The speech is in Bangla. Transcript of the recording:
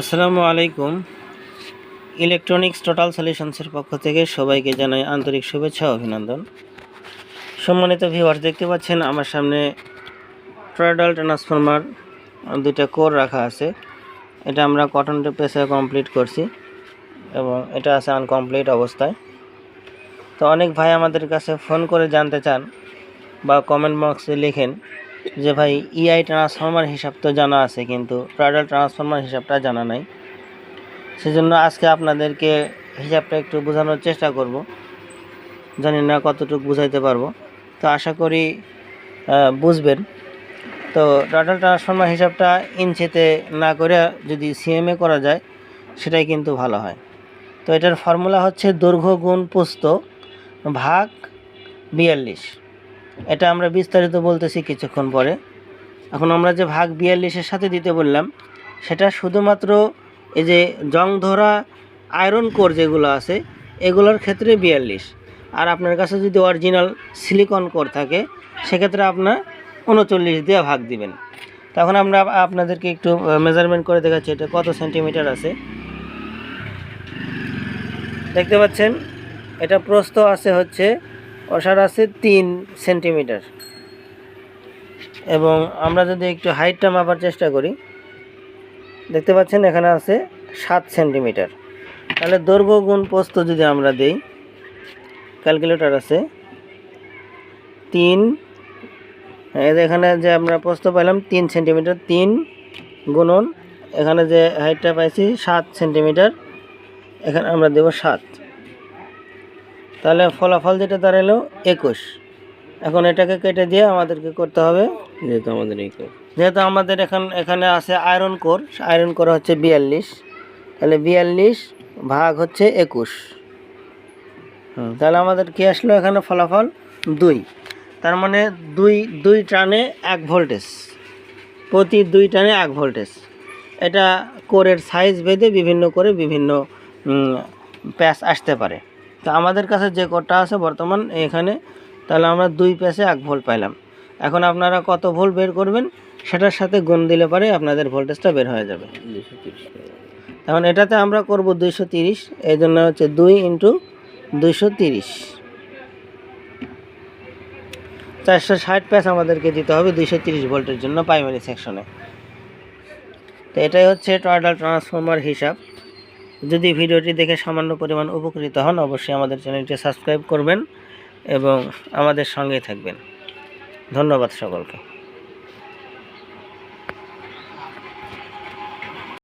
আসসালামু আলাইকুম। ইলেকট্রনিক্স টোটাল সলিউশনসের পক্ষ থেকে সবাইকে জানাই আন্তরিক শুভেচ্ছা অভিনন্দন। সম্মানিত ভিউয়ার্স দেখতে পাচ্ছেন আমার সামনে ট্রাডাল ট্রান্সফরমার দুইটা কোর রাখা আছে। এটা আমরা কটন পেসে কমপ্লিট করছি এবং এটা আছে আনকমপ্লিট অবস্থায়। তো অনেক ভাই আমাদের কাছে ফোন করে জানতে চান বা কমেন্ট বক্সে লেখেন যে ভাই ইআই ট্রান্সফর্মার হিসাব তো জানা আছে, কিন্তু প্রাডাল ট্রান্সফর্মার হিসাবটা জানা নাই। সেজন্য আজকে আপনাদেরকে হিসাবটা একটু বোঝানোর চেষ্টা করব। জানি না কতটুকু বুঝাইতে পারব। তো আশা করি বুঝবেন। তো প্রাডাল ট্রান্সফর্মার হিসাবটা ইঞ্চিতে না করে যদি সিএমএ করা যায়, সেটাই কিন্তু ভালো হয়। তো এটার ফর্মুলা হচ্ছে দৈর্ঘ্য গুণ পুস্ত ভাগ বিয়াল্লিশ। এটা আমরা বিস্তারিত বলতেছি কিছুক্ষণ পরে। এখন আমরা যে ভাগ বিয়াল্লিশের সাথে দিতে বললাম, সেটা শুধুমাত্র এই যে জং ধরা আয়রন কোর যেগুলো আছে, এগুলোর ক্ষেত্রে বিয়াল্লিশ। আর আপনার কাছে যদি অরিজিনাল সিলিকন কোর থাকে, সেক্ষেত্রে আপনার উনচল্লিশ দিয়ে ভাগ দিবেন। তখন আমরা আপনাদেরকে একটু মেজারমেন্ট করে দেখাচ্ছি, এটা কত সেন্টিমিটার আছে। দেখতে পাচ্ছেন, এটা প্রস্থ আছে হচ্ছে ওষার আছে তিন সেন্টিমিটার। এবং আমরা যদি একটু হাইটটা মাপার চেষ্টা করি, দেখতে পাচ্ছেন এখানে আছে সাত সেন্টিমিটার। তাহলে দৈর্ঘ্য গুণ প্রস্থ যদি আমরা দেই, ক্যালকুলেটর আছে তিন এখানে যে আমরা প্রস্থ পাইলাম তিন সেন্টিমিটার, তিন গুণন, এখানে যে হাইটটা পাইছি সাত সেন্টিমিটার, এখানে আমরা দেব সাত। তাহলে ফলাফল যেটা দাঁড়াল একুশ। এখন এটাকে কেটে দিয়ে আমাদেরকে করতে হবে। যেহেতু আমাদের এই যেহেতু আমাদের এখন এখানে আছে আয়রন কোর আয়রন কোর হচ্ছে বিয়াল্লিশ। তাহলে বিয়াল্লিশ ভাগ হচ্ছে একুশ। হুম, তাহলে আমাদের কি আসলো এখানে ফলাফল? দুই। তার মানে দুই দুই টানে এক ভোল্টেজ প্রতি দুই টানে এক ভোল্টেজ এটা কোরের সাইজ ভেদে বিভিন্ন করে বিভিন্ন প্যাচ আসতে পারে। তো আমাদের কাছে যে কোরটা আছে বর্তমান এখানে, তাহলে আমরা দুই প্যাচে এক ভোল্ট পাইলাম। এখন আপনারা কত ভোল্ট বের করবেন, সেটার সাথে গুণ দিলে পরে আপনাদের ভোল্টেজটা বের হয়ে যাবে। এখন এটাতে আমরা করব দুইশো তিরিশ, এই জন্য হচ্ছে দুই ইন্টু দুইশো তিরিশ। চারশো ষাট প্যাচ আমাদেরকে দিতে হবে দুইশো তিরিশ ভোল্টের জন্য প্রাইমারি সেকশনে তো এটাই হচ্ছে টয়ডাল ট্রান্সফর্মার হিসাব। যদি ভিডিওটি দেখে সামান্য পরিমাণ উপকৃত হন, অবশ্যই আমাদের চ্যানেলটি সাবস্ক্রাইব করবেন এবং আমাদের সঙ্গেই থাকবেন। ধন্যবাদ সকলকে।